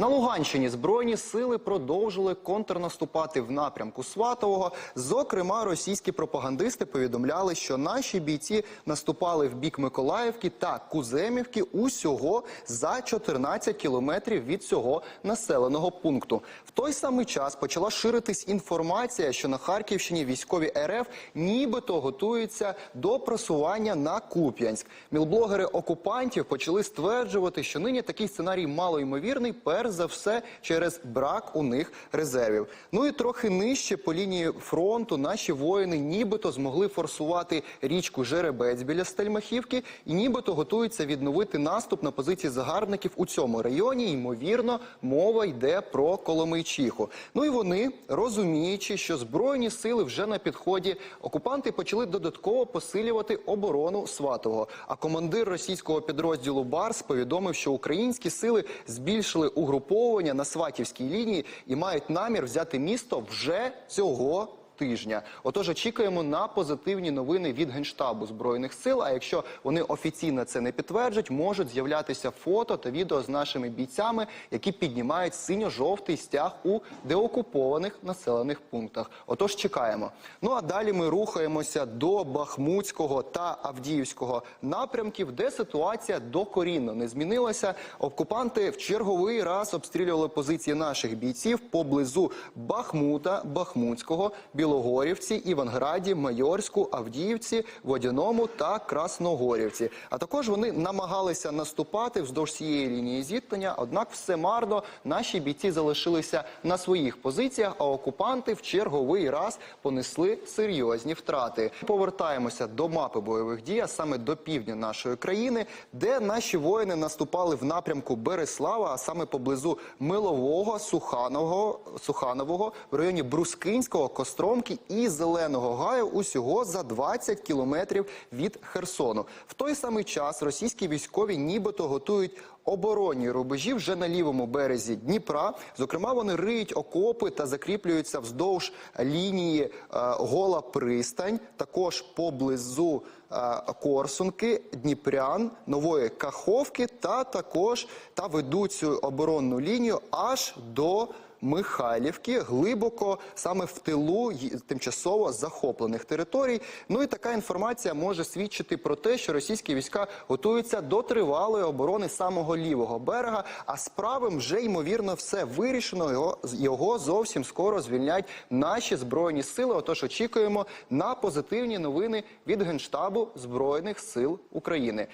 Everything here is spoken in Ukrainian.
На Луганщині збройні сили продовжили контрнаступати в напрямку Сватового. Зокрема, російські пропагандисти повідомляли, що наші бійці наступали в бік Миколаївки та Куземівки усього за 14 кілометрів від цього населеного пункту. В той самий час почала ширитись інформація, що на Харківщині військові РФ нібито готуються до просування на Куп'янськ. Мілблогери окупантів почали стверджувати, що нині такий сценарій малоймовірний, перш за все через брак у них резервів. Ну і трохи нижче по лінії фронту наші воїни нібито змогли форсувати річку Жеребець біля Стельмахівки і нібито готуються відновити наступ на позиції загарбників у цьому районі. Ймовірно, мова йде про Коломийчиху. Ну і вони, розуміючи, що збройні сили вже на підході, окупанти почали додатково посилювати оборону Сватого. А командир російського підрозділу Барс повідомив, що українські сили збільшили угруповування на сватівській лінії і мають намір взяти місто вже цього. Тижня, отож, очікуємо на позитивні новини від генштабу збройних сил. А якщо вони офіційно це не підтверджать, можуть з'являтися фото та відео з нашими бійцями, які піднімають синьо-жовтий стяг у деокупованих населених пунктах. Отож, чекаємо. Ну а далі ми рухаємося до Бахмутського та Авдіївського напрямків, де ситуація докорінно не змінилася. Окупанти в черговий раз обстрілювали позиції наших бійців поблизу Бахмута, Бахмутського, Білогорівці, Іванграді, Майорську, Авдіївці, Водяному та Красногорівці. А також вони намагалися наступати вздовж цієї лінії зіткнення. Однак все марно. Наші бійці залишилися на своїх позиціях, а окупанти в черговий раз понесли серйозні втрати. Повертаємося до мапи бойових дій, а саме до півдня нашої країни, де наші воїни наступали в напрямку Береслава, а саме поблизу Милового, Суханового, Суханового в районі Брускинського, Костромки і Зеленого Гаю усього за 20 кілометрів від Херсону. В той самий час російські військові нібито готують оборонні рубежі вже на лівому березі Дніпра. Зокрема, вони риють окопи та закріплюються вздовж лінії е, Гола Пристань, також поблизу е, Корсунки, Дніпрян, Нової Каховки та також та ведуть цю оборонну лінію аж до Михайлівки глибоко саме в тилу тимчасово захоплених територій. Ну і така інформація може свідчити про те, що російські війська готуються до тривалої оборони самого лівого берега. А з правим вже ймовірно все вирішено. Його, його зовсім скоро звільнять наші збройні сили. Отож, очікуємо на позитивні новини від генштабу збройних сил України.